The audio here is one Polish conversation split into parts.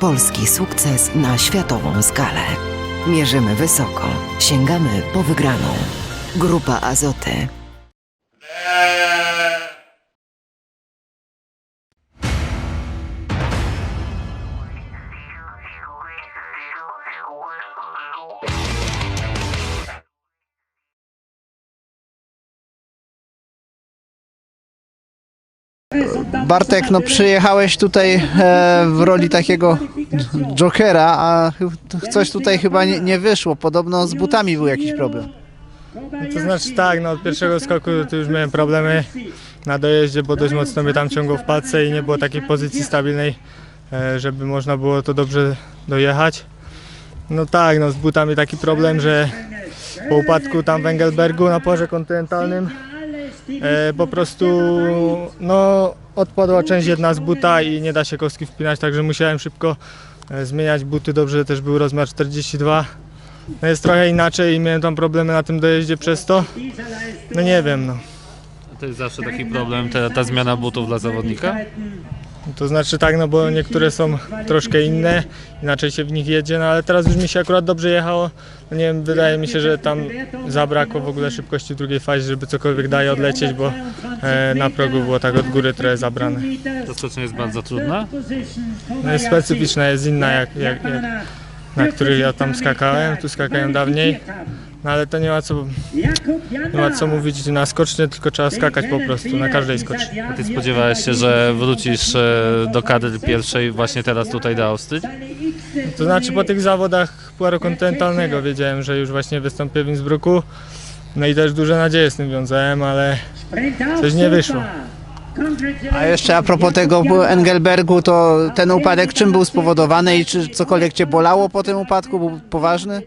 Polski sukces na światową skalę. Mierzymy wysoko, sięgamy po wygraną. Grupa Azoty. Bartek, no przyjechałeś tutaj e, w roli takiego jokera, a coś tutaj chyba nie, nie wyszło. Podobno z butami był jakiś problem. To znaczy tak, no od pierwszego skoku to już miałem problemy na dojeździe, bo dość mocno mnie tam ciągło w palce i nie było takiej pozycji stabilnej, e, żeby można było to dobrze dojechać. No tak, no z butami taki problem, że po upadku tam w Engelbergu na porze kontynentalnym e, po prostu no odpadła część jedna z buta i nie da się kostki wpinać, także musiałem szybko e, zmieniać buty, dobrze też był rozmiar 42. No jest trochę inaczej i miałem tam problemy na tym dojeździe przez to. No nie wiem, no. To jest zawsze taki problem, ta, ta zmiana butów dla zawodnika? To znaczy tak, no bo niektóre są troszkę inne, inaczej się w nich jedzie, no ale teraz już mi się akurat dobrze jechało. No nie wiem, wydaje mi się, że tam zabrakło w ogóle szybkości w drugiej fazie, żeby cokolwiek daje odlecieć, bo e, na progu było tak od góry trochę zabrane. To skoczenie jest bardzo trudne. No jest specyficzna, jest inna jak, jak, jak na których ja tam skakałem, tu skakałem dawniej. No ale to nie ma co, nie ma co mówić na skocznie, tylko trzeba skakać po prostu, na każdej skoczni. A ty spodziewałeś się, że wrócisz e, do kadry pierwszej właśnie teraz tutaj do Austrii? To znaczy po tych zawodach Puaru Kontynentalnego wiedziałem, że już właśnie wystąpię w Innsbrucku. No i też duże nadzieje z tym wiązałem, ale coś nie wyszło. A jeszcze a propos tego Engelbergu, to ten upadek czym był spowodowany i czy cokolwiek cię bolało po tym upadku? Był poważny?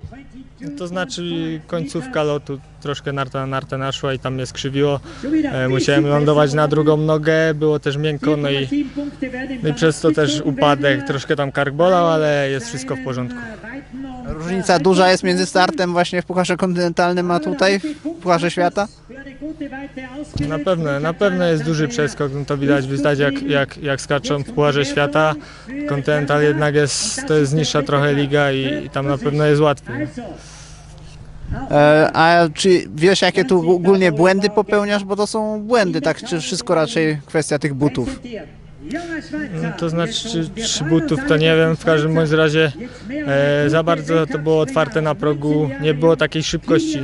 To znaczy końcówka lotu troszkę narta na nartę naszła i tam mnie skrzywiło. E, musiałem lądować na drugą nogę, było też miękko, no i, no i przez to też upadek, troszkę tam kark bolał, ale jest wszystko w porządku. Różnica duża jest między startem właśnie w Pucharze Kontynentalnym, a tutaj Pucharze Świata? Na pewno, na pewno jest duży przeskok, no to widać, widać jak, jak, jak skaczą w Pucharze Świata. Continental jednak jest, to jest niższa trochę liga i, i tam na pewno jest łatwiej. E, a czy wiesz jakie tu ogólnie błędy popełniasz? Bo to są błędy, tak? Czy wszystko raczej kwestia tych butów? No, to znaczy, czy, czy butów to nie wiem, w każdym bądź razie e, za bardzo to było otwarte na progu, nie było takiej szybkości,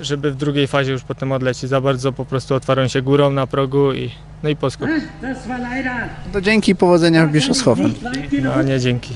żeby w drugiej fazie już potem odlecieć. Za bardzo po prostu otwarłem się górą na progu i no i poskok. To dzięki i powodzenia w Bischofshofen. No a nie dzięki.